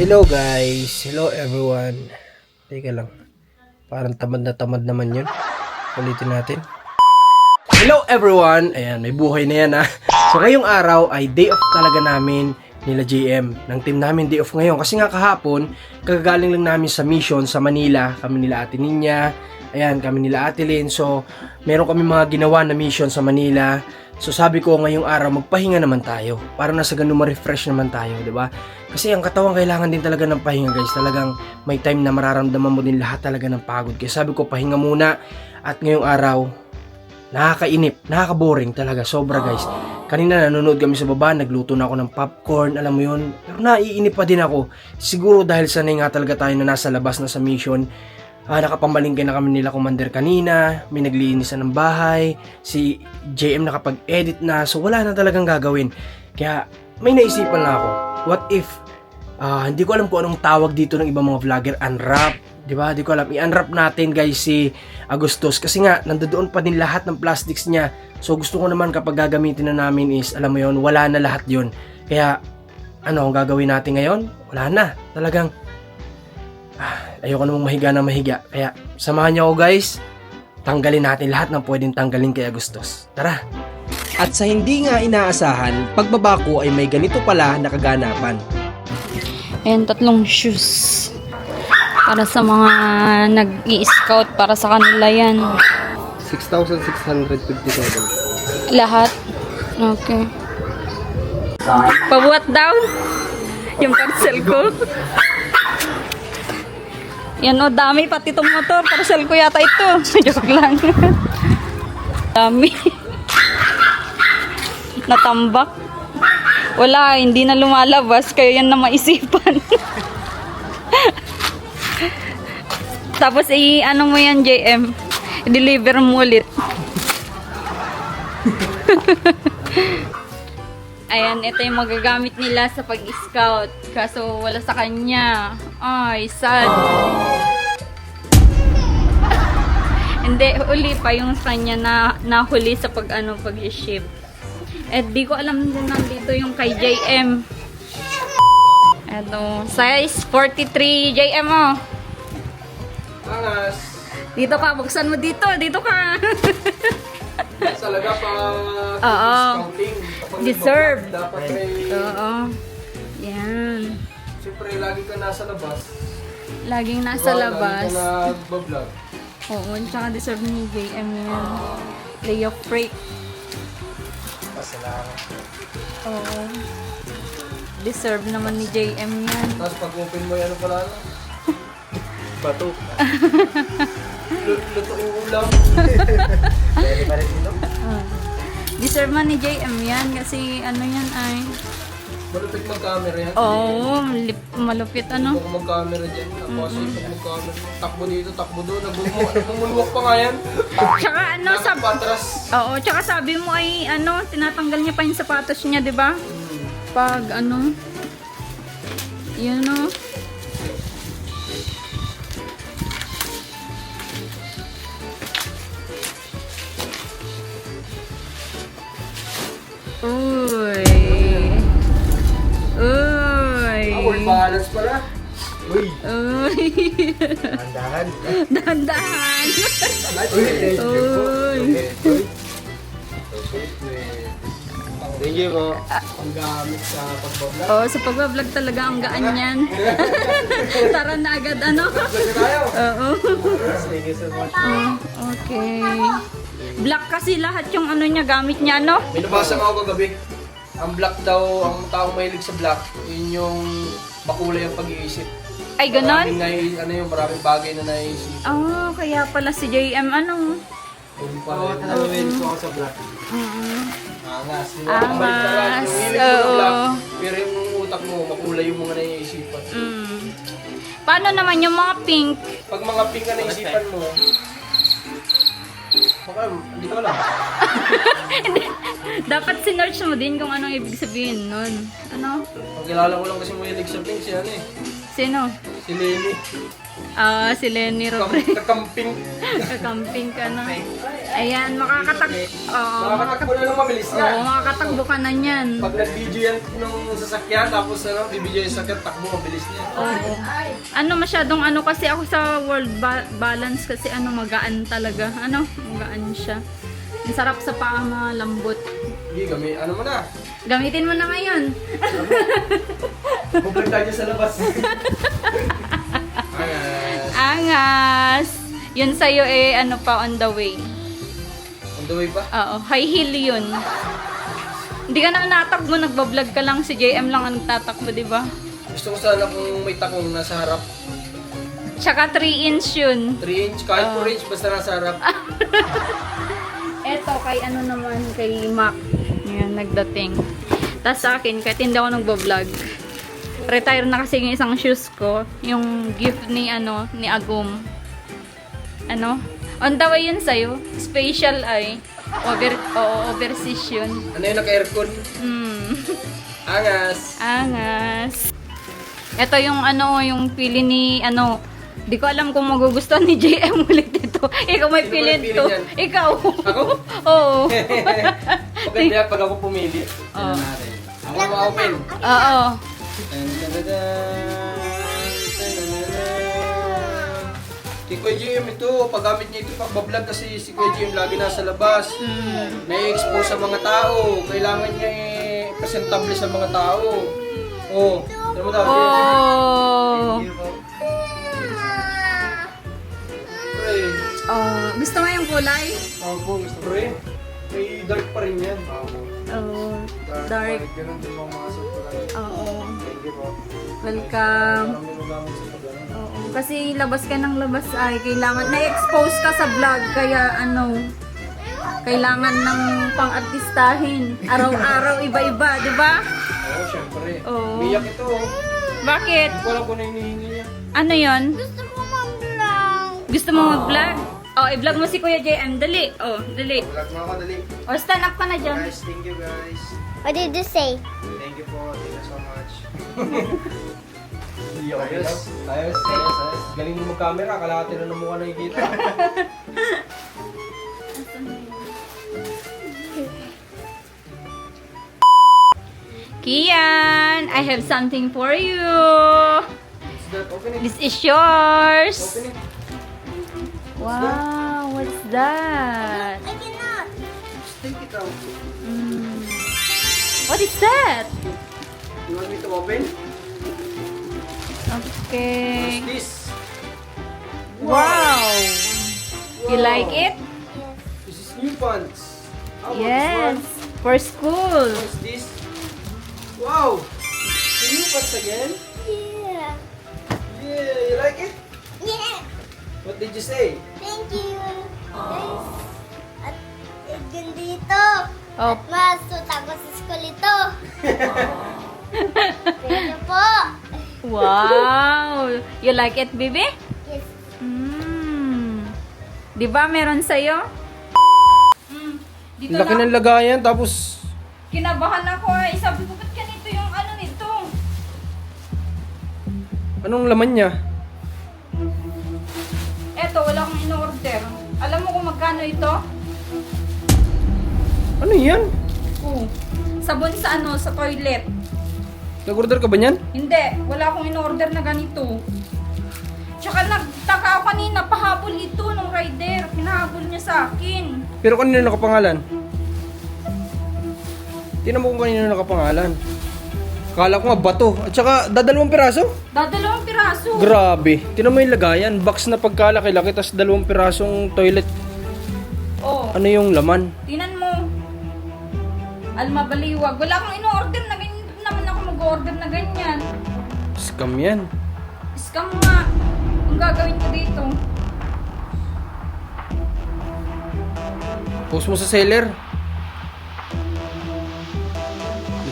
Hello guys, hello everyone. Teka lang. Parang tamad na tamad naman yun. Ulitin natin. Hello everyone! Ayan, may buhay na yan ha. So ngayong araw ay day off talaga namin nila JM. Ng team namin day off ngayon. Kasi nga kahapon, kagagaling lang namin sa mission sa Manila. Kami nila Ate Ninya. Ayan, kami nila Ate Lynn. So, meron kami mga ginawa na mission sa Manila. So sabi ko ngayong araw magpahinga naman tayo para nasa ganun ma-refresh naman tayo, 'di ba? Kasi ang katawan kailangan din talaga ng pahinga, guys. Talagang may time na mararamdaman mo din lahat talaga ng pagod. Kaya sabi ko pahinga muna at ngayong araw nakakainip, nakaka-boring talaga, sobra guys. Kanina nanonood kami sa baba, nagluto na ako ng popcorn, alam mo yun. Pero naiinip pa din ako. Siguro dahil sanay nga talaga tayo na nasa labas na sa mission. Ah, nakapambalingkay na kami nila Commander kanina, may naglinis na ng bahay, si JM nakapag-edit na, so wala na talagang gagawin. Kaya may naisipan na ako, what if, ah, hindi ko alam kung anong tawag dito ng ibang mga vlogger, unwrap, di ba? Hindi ko alam, i-unwrap natin guys si Agustus, kasi nga, nandoon pa din lahat ng plastics niya, so gusto ko naman kapag gagamitin na namin is, alam mo yon wala na lahat yon Kaya, ano ang gagawin natin ngayon? Wala na, talagang, ayoko namang mahiga na mahiga. Kaya, samahan niyo ako guys. Tanggalin natin lahat ng pwedeng tanggalin kay Agustus. Tara! At sa hindi nga inaasahan, pagbaba ko ay may ganito pala na kaganapan. Ayan, tatlong shoes. Para sa mga nag-i-scout, para sa kanila yan. 6,657. Lahat. Okay. Pabuhat daw. Yung parcel ko. Yan o, dami pati itong motor. Parcel ko yata ito. Joke lang. dami. Natambak. Wala, hindi na lumalabas. Kaya yan na maisipan. Tapos i-ano mo yan, JM. I-deliver mo ulit. Ayan, ito yung magagamit nila sa pag-scout. Kaso wala sa kanya. Ay, sad. Hindi, uli pa yung sa kanya na nahuli sa pag ano pag-ship. Eh, di ko alam din nandito yung kay JM. Eto, size 43 JM oh. Angas! Dito ka, buksan mo dito, dito ka. Talaga pa Oo. scouting. Kapag Deserve. nagbablog, Dapat may... Oo. Yan. Siyempre, lagi ka nasa labas. Laging nasa Diba? labas. Lagi ka nagbablog. Oo, tsaka deserve ni JM yan. Lay of break. Pasalamat. Oo. Deserve naman ni JM yan. Tapos pag open mo yan, pala na. Bato. Lu- Luto yung ulam. Pwede pa rin dito. Deserve man ni JM yan kasi ano yan ay... Malupit mag-camera yan. Oo, lip- malupit ano. Huwag mag-camera dyan. Tapos mm mag-camera. Takbo dito, takbo doon. Nagmumulwak pa nga yan. Tsaka ano, sab Patras. Oo, tsaka sabi mo ay ano, tinatanggal niya pa yung sapatos niya, di ba? Pag ano, yun o. Uy. Uy. Ah, full balance pala. Uy. Uy. Andahan. Dahan-dahan. Uy. Uy. Thank you po. Ang gamit sa pagbablog. Oo, sa pagbablog talaga ang gaan yan. Tara na agad, ano? Oo. Thank you so much. Oh, okay. Black kasi lahat yung ano niya, gamit niya, ano? May nabasa ako kagabi. Ang black daw, ang taong mahilig sa black, yun yung makulay ang pag-iisip. Ay, ganon? Maraming nai, ano yung maraming bagay na naisip. Oh, kaya pala si JM, ano? Yung pala. Oo, ko ako sa black. Oo. Angas. di Angas, Ang yung hilig mo sa oo. black, pero yung utak mo, makulay yung mga naiisipan. Mm. Paano naman yung mga pink? Pag mga pink na naisipan mo, baka, hindi ko alam. Dapat sinearch mo din kung anong ibig sabihin nun. Ano? Ang kilala ko lang kasi mahilig sa pink, si ano eh. Sino? Si Lenny. Ah, si Lenny Kam- Robre. Kakamping. Kakamping ka na. Ayan, makakatag... Oo, Makakatakbo na lang mabilis Oo, nga. makakatakbo ka na niyan. Pag nag-video yan ng sasakyan, tapos ano, bibidyo yung sasakyan, takbo, mabilis niya. Oo. Ano masyadong ano kasi ako sa world ba- balance kasi ano magaan talaga. Ano, magaan siya. Ang sarap sa paa, malambot. Hindi, kami, ano mo na. Gamitin mo na ngayon. Bubalik tayo sa labas. Ayan. Angas! Yun sa'yo eh, ano pa, on the way. On the way pa? Oo, high heel yun. Hindi ka na natakbo, nagbablog ka lang. Si JM lang ang nagtatakbo, di ba? Gusto ko sana kung may takong nasa harap. Tsaka 3 inch yun. 3 inch, kahit 4 inch, basta nasa harap. Eto, kay ano naman, kay Mac. Yan, nagdating. Tapos sa akin, kahit hindi ako nagbablog. Retire na kasi yung isang shoes ko. Yung gift ni, ano, ni Agum. Ano? On the way yun sa'yo. Special ay. Over, oo, overseas yun. Ano yung naka-aircon? Hmm. Angas. Angas. Ito yung ano, yung pili ni ano, di ko alam kung magugustuhan ni JM ulit ito. Ikaw may Sino pili to. niyan? Ikaw. Ako? Oo. Maganda yan pag ako pumili. Oo. natin. Ako ma-open. Oo. Si Kuya Jim ito, paggamit niya ito pagbablog kasi si Kuya Jim lagi nasa labas. Mm. Na-expose sa mga tao. Kailangan niya eh, presentable sa mga tao. Oh, ano mo daw? Oh. Pre, Oh, gusto mo yung kulay? ako po, gusto pre. May dark pa rin yan. Oh, dark. Ganun din mga mga suit ko lang. Oo. Thank you po. Welcome. Marami mo gamit sa pag Oo. Kasi labas ka ng labas ay kailangan na-expose ka sa vlog kaya ano kailangan ng pang-artistahin. Araw-araw iba-iba, di ba? Oo, syempre. Oo. Biyak ito. oh. Bakit? Hindi ko kung ano hinihingi niya. Ano yon? Gusto ko. Gusto mo mag-vlog? Oh, i-vlog mo si Kuya JM. Dali. Oh, dali. Vlog mo ako, dali. Oh, stand up ka na dyan. Guys, thank you guys. What did you say? Thank you po. Thank you so much. ayos. Ayos, ayos, ayos. Galing mo mag-camera. Kalahati na ng mukha nakikita. Kian, I have something for you. Is that open it? This is yours. Wow, what's that? I cannot. Take it out. Mm. What is that? You want me to open? Okay. What's this? Wow. You Wow. like it? This is new pants. How Yes. this For school. What's this? Wow! The new pants again? Yeah. Yeah, you like it? Yeah. What did you say? Thank you. Guys. At at dito. Oh, Masut ako sa school ito. Thank you po. wow. You like it, baby? Yes. Mm. Di ba meron sa'yo? Mm. Dito Laki na, ng lagayan, tapos kinabahan ako ay. Sabi ko, ba't ganito yung ano nito? anong laman niya? Magkano ito? Ano yan? Oo. Sabon sa ano, sa toilet. Nag-order ka ba niyan? Hindi, wala akong in-order na ganito. Tsaka nagtaka ako kanina, pahabol ito nung rider. Pinahabol niya sa akin. Pero kanino nakapangalan? Tinan mo kung kanino nakapangalan. Kala ko nga bato. At saka, dadalawang piraso? Dadalawang piraso. Grabe. Tinan mo yung lagayan. Box na pagkalaki-laki, tapos dalawang pirasong toilet. Oh, Ano yung laman? tinan mo. Alma baliwag. Wala akong in-order na ganyan. Hindi naman ako mag-order na ganyan. Scam yan. Scam nga. Ang gagawin ko dito. Post mo sa seller.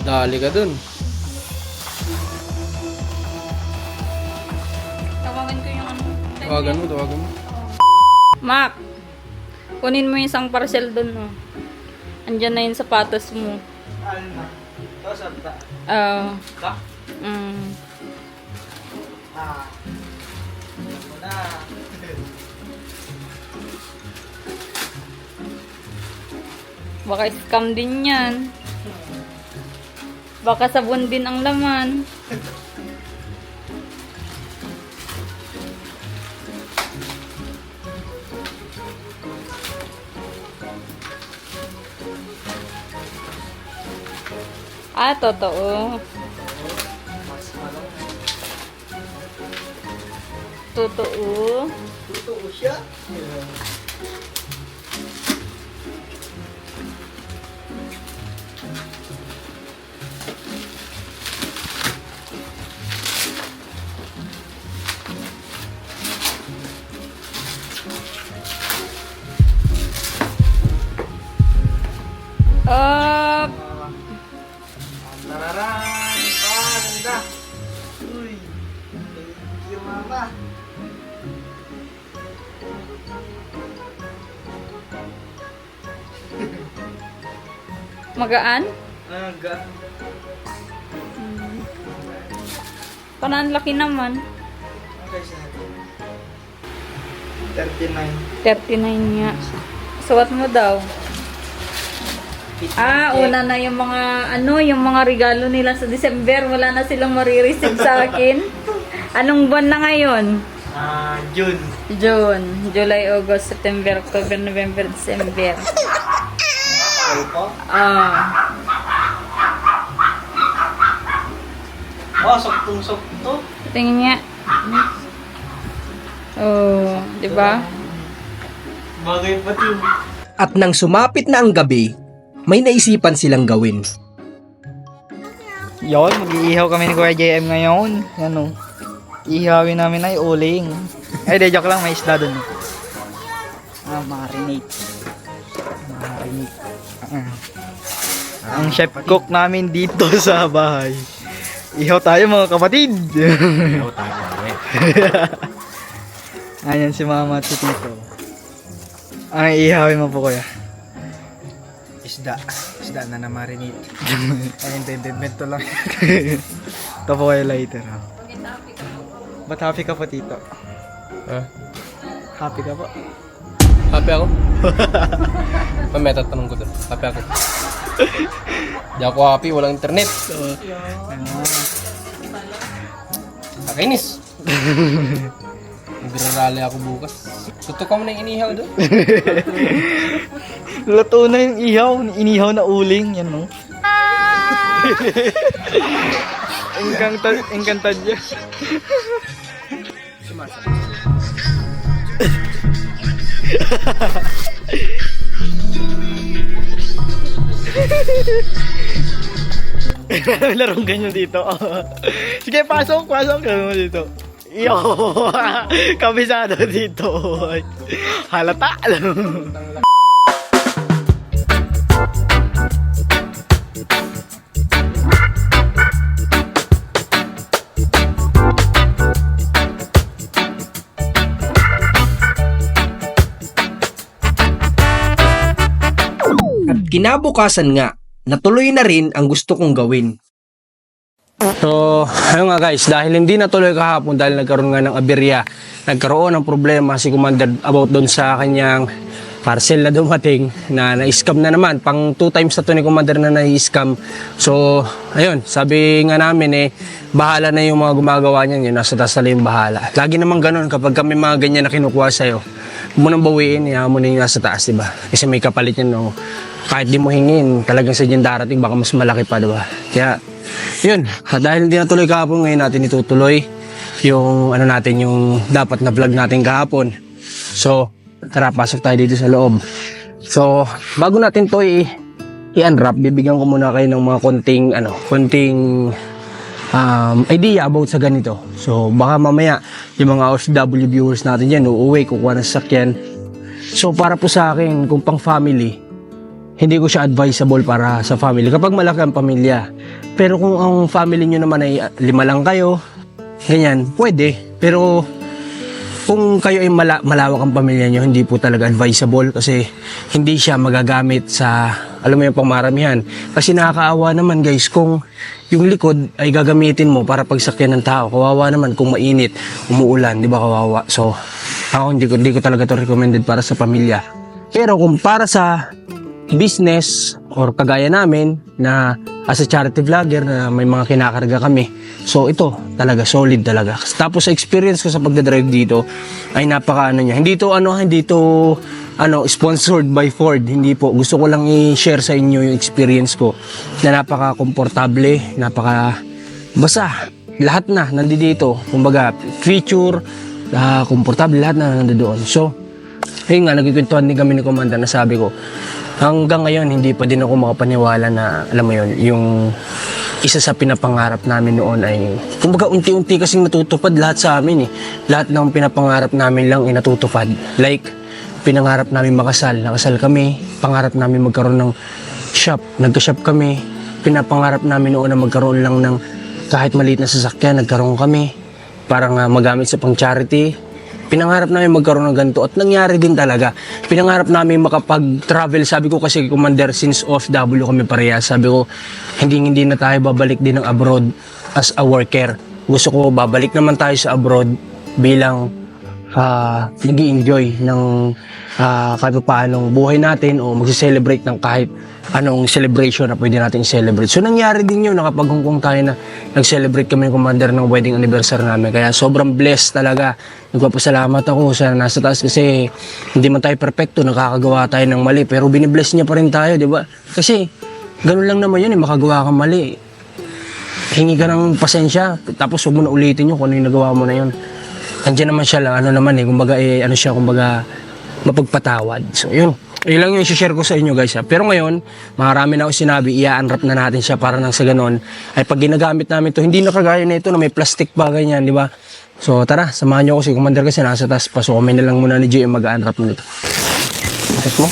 Dali ka dun. Tawagan ko yung ano. Tawagan mo, tawagan mo. Mac, kunin mo yung isang parcel dun, oh. Andyan na yung sapatos mo. Alma. Tapos abta. Ah, Ba? mm. Ah. na. Baka scam din yan. Baka sabon din ang laman. Ah, totoo. Totoo. Totoo siya. Magaan? Aga. Parang ang laki naman. Okay sa atin. 39. 39 nga. Suot mo daw. Ah, una na yung mga, ano, yung mga regalo nila sa December. Wala na silang marireceive sa akin. Anong buwan na ngayon? Ah, June. June, July, August, September, October, November, December. Ay po? Ah, Oh, soktong-sokto. tingin niya. Oh, di ba? Bagay pa din. At nang sumapit na ang gabi, may naisipan silang gawin. Yon, mag-iihaw kami ni Kuya JM ngayon. Yan o. Ihawin namin ay uling. Ay, de, joke lang. May isda dun. Ah, marinate. Marinate. Ang chef cook namin dito sa bahay. Ihaw tayo mga kapatid. Ihaw tayo Ayan si mama at si tito. Ang ihawin mo po kuya. Isda. Isda na na-marinate. Ayun, bembento lang. Ito po kayo later. Ha? Ba't happy ka po tito? Ha? Happy ka po? Happy ako? Mamaya tatanong ko doon. Happy ako. Di ako happy, walang internet. Nakainis. Nagrarally ako bukas. Tutok mo na yung inihaw doon. Luto na yung ihaw. Inihaw na uling. Yan no. Engkanta, engkantadya. Larong ganyan dito. Sige, pasok, pasok. Mo dito. Yo! Kabisado dito. Halata. At kinabukasan nga, natuloy na rin ang gusto kong gawin. So, ayun nga guys, dahil hindi natuloy kahapon dahil nagkaroon nga ng aberya, nagkaroon ng problema si Commander about doon sa kanyang parcel na dumating na na-scam na naman. Pang two times na to ni Commander na na-scam. So, ayun, sabi nga namin eh, bahala na yung mga gumagawa niyan, yun, nasa taas na yung bahala. Lagi naman ganun, kapag kami mga ganyan na kinukuha sa'yo, mo nang bawiin, iyahan mo na yung nasa taas, diba? Kasi may kapalit yan, no? Kahit di mo hingin, talagang sa dyan darating, baka mas malaki pa, diba? Kaya, yun, ah, dahil hindi natuloy kahapon, ngayon natin itutuloy yung ano natin, yung dapat na vlog natin kahapon. So, tara, pasok tayo dito sa loob. So, bago natin to i-unwrap, bibigyan ko muna kayo ng mga konting, ano, konting um, idea about sa ganito. So, baka mamaya, yung mga OFW viewers natin dyan, uuwi, kukuha ng sasakyan. So, para po sa akin, kung pang family, hindi ko siya advisable para sa family. Kapag malaki ang pamilya. Pero kung ang family nyo naman ay lima lang kayo, ganyan, pwede. Pero kung kayo ay mala- malawak ang pamilya nyo, hindi po talaga advisable kasi hindi siya magagamit sa, alam mo yung pangmaramihan. Kasi nakakaawa naman guys kung yung likod ay gagamitin mo para pagsakyan ng tao. Kawawa naman kung mainit, umuulan, di ba kawawa? So, ako hindi ko, hindi ko talaga to recommended para sa pamilya. Pero kung para sa business or kagaya namin na as a charity vlogger na may mga kinakarga kami. So ito talaga solid talaga. Tapos sa experience ko sa pagdadrive dito ay napaka ano niya. Hindi to ano, hindi to ano sponsored by Ford. Hindi po. Gusto ko lang i-share sa inyo yung experience ko na napaka komportable, napaka basta lahat na nandito. Kumbaga feature, ah, komportable lahat na nandoon. So ayun nga, nagkikwentuhan din kami ni Commander na sabi ko, hanggang ngayon hindi pa din ako makapaniwala na alam mo yon yung isa sa pinapangarap namin noon ay kumbaga unti-unti kasing natutupad lahat sa amin eh. Lahat ng pinapangarap namin lang ay natutupad. Like, pinangarap namin makasal, nakasal kami, pangarap namin magkaroon ng shop, nagka-shop kami, pinapangarap namin noon na magkaroon lang ng kahit maliit na sasakyan, nagkaroon kami para nga magamit sa pang-charity, Pinangarap namin magkaroon ng ganito at nangyari din talaga. Pinangarap namin makapag-travel. Sabi ko kasi, Commander, since OFW kami parehas, sabi ko, hindi hindi na tayo babalik din ng abroad as a worker. Gusto ko babalik naman tayo sa abroad bilang uh, nag enjoy ng uh, kahit paanong buhay natin o magse-celebrate ng kahit anong celebration na pwede natin i-celebrate. So nangyari din yun, nakapag-hongkong tayo na nag-celebrate kami ng commander ng wedding anniversary namin. Kaya sobrang blessed talaga. Nagpapasalamat ako sa nasa taas kasi hindi man tayo perfecto, nakakagawa tayo ng mali. Pero binibless niya pa rin tayo, di ba? Kasi ganun lang naman yun, eh, makagawa kang mali. Hingi ka ng pasensya, tapos huwag mo na ulitin yun kung ano yung nagawa mo na yun. Andiyan naman siya lang, ano naman eh, kumbaga eh, ano siya, kumbaga mapagpatawad. So yun, yun lang yung share ko sa inyo guys ha. Pero ngayon, marami na ako sinabi, i-unwrap na natin siya para nang sa ganon. Ay pag ginagamit namin to hindi na kagaya na ito na may plastic pa ganyan, di ba? So tara, samahan niyo ako si Commander kasi nasa taas pa. So kami na lang muna ni JM mag-unwrap nito. Bakit mo?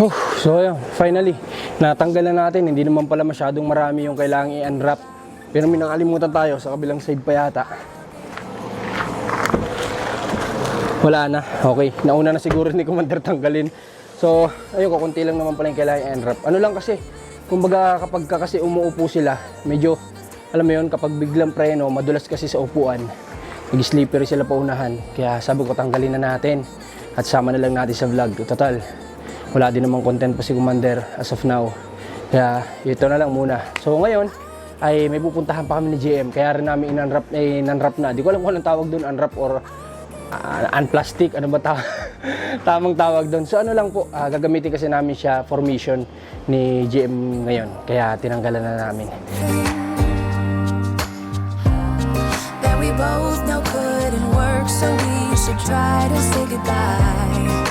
Oh, so ayun, finally, natanggal na natin. Hindi naman pala masyadong marami yung kailangang i-unwrap. Pero may nakalimutan tayo sa kabilang side pa yata. Wala na. Okay. Nauna na siguro ni Commander tanggalin. So, ayun, kukunti lang naman pala yung kailangan i-unwrap. Ano lang kasi, kumbaga kapag ka kasi umuupo sila, medyo, alam mo yun, kapag biglang preno, madulas kasi sa upuan. Nag-slippery sila paunahan. Kaya sabi ko, tanggalin na natin. At sama na lang natin sa vlog. Total, wala din namang content pa si Commander as of now. Kaya ito na lang muna. So ngayon ay may pupuntahan pa kami ni GM. Kaya rin namin in-unwrap, eh, in-unwrap na. Di ko alam kung anong tawag doon, unwrap or uh, unplastic. Ano ba ta- tamang tawag doon? So ano lang po, ah, gagamitin kasi namin siya for mission ni GM ngayon. Kaya tinanggalan na namin. that we both know couldn't work, so we should try to say goodbye.